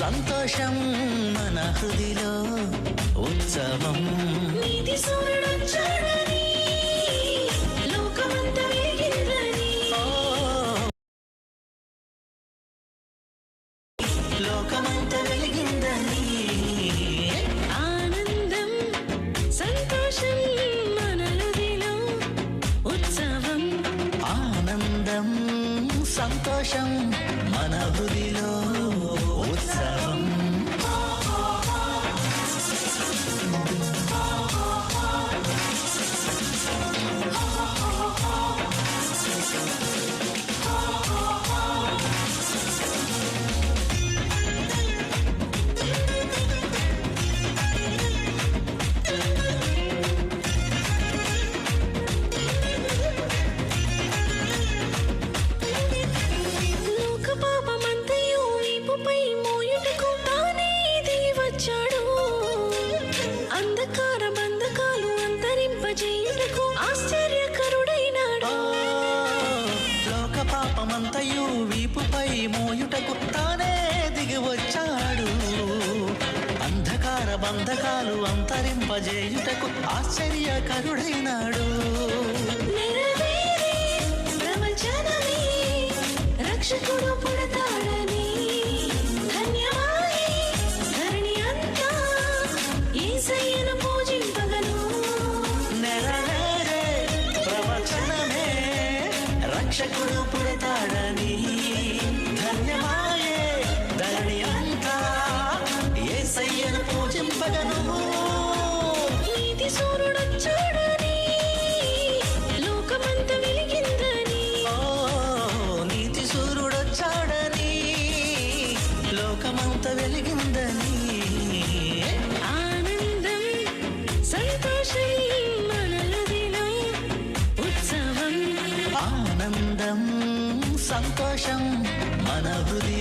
సంతోషం మన హృదిలో ఉత్సవం. నీతి సూర్యుడొచ్చాడని లోకమంతా వెలిగిందని ఓ, లోకమంత వెలిగిందని. ఆనందం సంతోషం మన హృదిలో ఉత్సవం. ఆనందం సంతోషం మన హృదిలో. ఉత్సవం బంధకాలు అంతరింపజేయుటకు ఆశ్చర్యకరుడైనాడు. రక్షకుడు పుడతాడని ధన్యమాయే ధరణి అంతా పూజింపగను నెరవేరే ప్రవచనమే రక్షకుడు సంతోషం మన హృదిలో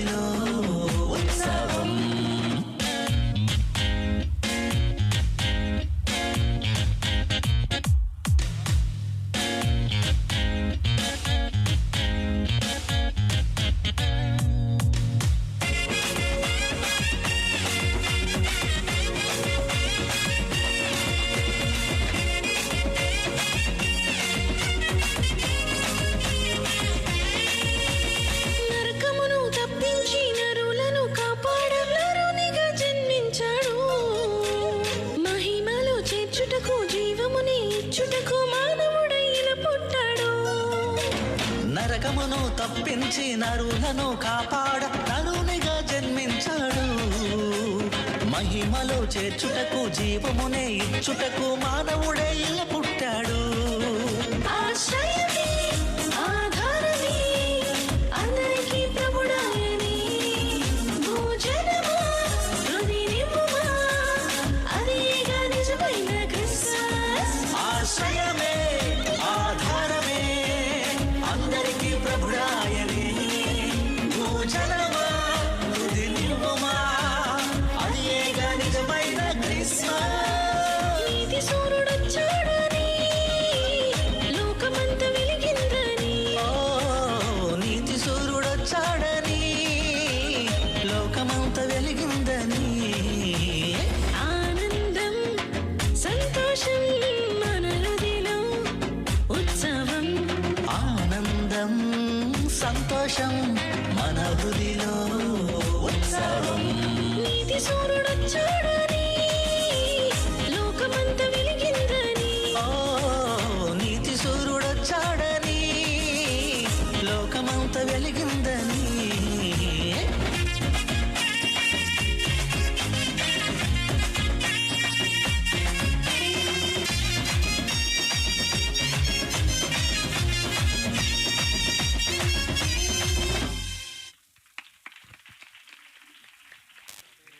మహిమలో జీవముని ఇచ్చుటకు మానవుడై ఇలా పుట్టాడు. నరకమును తప్పించి నరులను కాపాడ నరునిగా జన్మించాడు. మహిమలో చేర్చుటకు జీవమునే ఇచ్చుటకు మానవుడే ఇలా పుట్టాడు సంతోషం మన ఊరిలో ఉత్సవం నీతి సూర్యుడొచ్చాడని లోకమంత వెలిగిందని. ఓ నీతి సూర్యుడొచ్చాడని లోకమంత వెలిగి